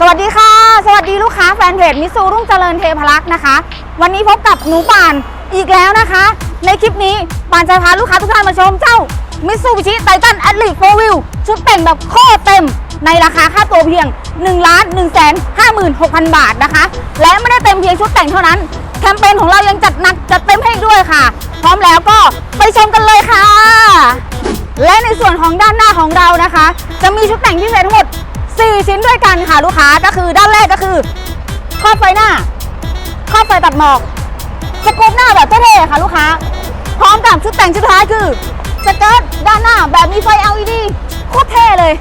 สวัสดีค่ะ สวัสดีลูกค้าแฟนเพจมิสูรุ่งเจริญเทพลักษ์นะคะ วันนี้พบกับหนูป่านอีกแล้วนะคะ ในคลิปนี้ป่านจะพาลูกค้าทุกท่านมาชมเจ้ามิสูบิชิไททันแอดลิโฟวิลชุดแต่งแบบโคตรเต็ม ในราคาค่าตัวเพียง1ล้าน1แสน56,000 บาทนะคะ และไม่ได้เต็มเพียงชุดแต่งเท่านั้น แคมเปญของเรายังจัดหนักจัดเต็มให้อีกด้วยค่ะ พร้อมแล้วก็ไปชมกันเลยค่ะ และในส่วนของด้านหน้าของเรานะคะ จะมีชุดแต่งพิเศษทั้งหมด 4 ชิ้นด้วยกันค่ะลูกค้าก็คือด้านแรกก็คือครอบไฟหน้าครอบไฟตัดหมอกสกูปหน้าแบบเท่ๆค่ะลูกค้า พร้อมกับชุดแต่งชุดท้ายคือสเกิร์ตด้านหน้าแบบมีไฟ LED โคตรเท่เลย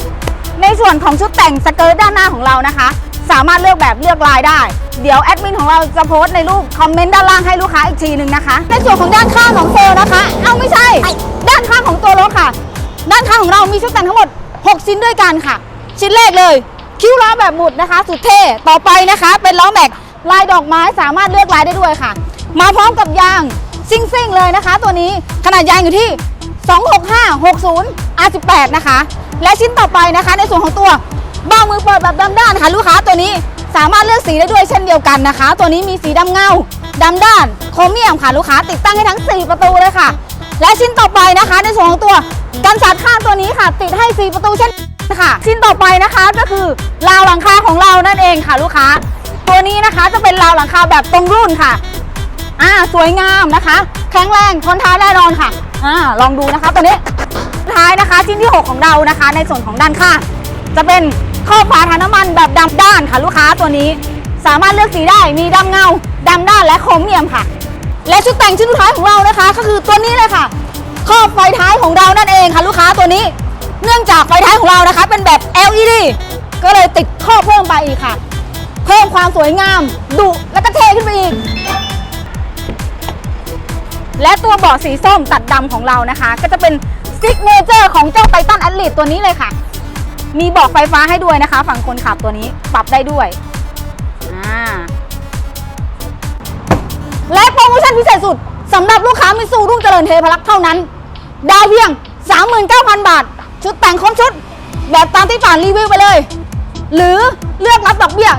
ในส่วนของชุดแต่งสเกิร์ตด้านหน้าของเรานะคะ สามารถเลือกแบบเลือกลายได้ เดี๋ยวแอดมินของเราจะโพสต์ในรูปคอมเมนต์ด้านล่างให้ลูกค้าอีกทีหนึ่งนะคะ ในส่วนของด้านข้างของเซลนะคะ เอาไม่ใช่ ด้านข้างของตัวรถค่ะ ด้านข้างของเรามีชุดแต่งทั้งหมด 6 ชิ้นด้วยกันค่ะ ชิ้นแรกเลย คิ้วล้อแบบหมุดนะคะ สุดเท่ต่อไปนะคะ เป็นล้อแม็กลายดอกไม้สามารถเลือกลายได้ด้วยค่ะ มาพร้อมกับยางซิ่งซิ่งๆเลยนะคะ ตัวนี้ขนาดยางอยู่ที่ 26560 R18 นะคะ และชิ้นต่อไปนะคะ ในส่วนของตัวเบ้ามือเปิดแบบดำด้านค่ะ ลูกค้าตัวนี้สามารถเลือกสีได้ด้วยเช่นเดียวกันนะคะ ตัวนี้มีสีดำเงาดำด้านโครเมียมค่ะลูกค้าติดตั้งให้ทั้ง 4 ประตูเลยค่ะ และชิ้นต่อไปนะคะ ในส่วนของตัวกันสาดข้างตัวนี้ค่ะ ติดให้ 4 ประตูเช่น ค่ะ ชิ้นต่อไปนะคะก็คือราวหลังคาของเรานั่นเองค่ะลูกค้า ตัวนี้นะคะจะเป็นราวหลังคาแบบตรงรุ่นค่ะอ่าสวยงามนะคะ แข็งแรงทนทานแน่นอนค่ะอ่าลองดูนะคะตัวนี้ท้ายนะคะชิ้นที่ 6 ของเรานะคะ ในส่วนของด้านข้างจะเป็นข้อบฝาถังน้ำมันแบบดำด้านค่ะลูกค้าตัวนี้ สามารถเลือกสีได้มีดำเงาดำด้านและโครเมียมค่ะ และชุดแต่งชิ้นสุดท้ายของเรานะคะ ก็คือตัวนี้เลยค่ะครอบไฟท้ายของเรานั่นเองค่ะลูกค้าตัวนี้ เนื่องจากไฟท้ายของเรานะคะ เป็นแบบ LED ก็เลยติดครอเพิ่มไปอีกค่ะ เพิ่มความสวยงาม ดุและก็เท่ขึ้นไปอีก และตัวเบาะสีส้มตัดดำของเรานะคะ ก็จะเป็นซิกเนเจอร์ของเจ้าไททันแอ l ลิ e ตัวนี้เลยค่ะ มีเบอกไฟฟ้าให้ด้วยนะคะ ฝั่งคนขับตัวนี้ปรับได้ด้วยและโปรโมชั่นพิเศษสุดสำหรับลูกค้ามิซูรุ่งเจริญเทพลักษ์เท่านั้น ดาวเพียง 39,000 บาท ชุดแต่งครบชุด แบบตามที่ป่านรีวิวไปเลย หรือเลือกรับดอกเบี้ย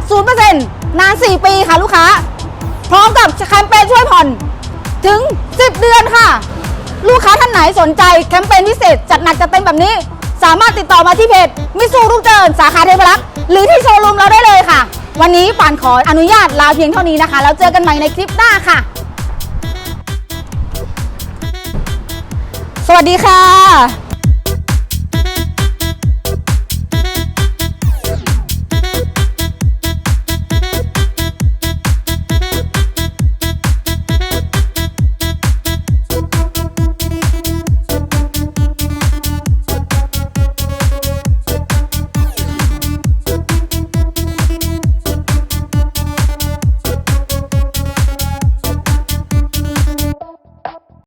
0%นาน 4 ปีค่ะลูกค้า พร้อมกับแคมเปญช่วยผ่อน ถึง 10 เดือนค่ะ ลูกค้าท่านไหนสนใจแคมเปญพิเศษจัดหนักจัดเต็มแบบนี้ สามารถติดต่อมาที่เพจมิสูรุ่งเจริญสาขาเทพรักษ์หรือที่โชว์รูมเราได้เลยค่ะ วันนี้ป่านขออนุญาตลาเพียงเท่านี้นะคะ แล้วเจอกันใหม่ในคลิปหน้าค่ะ สวัสดีค่ะ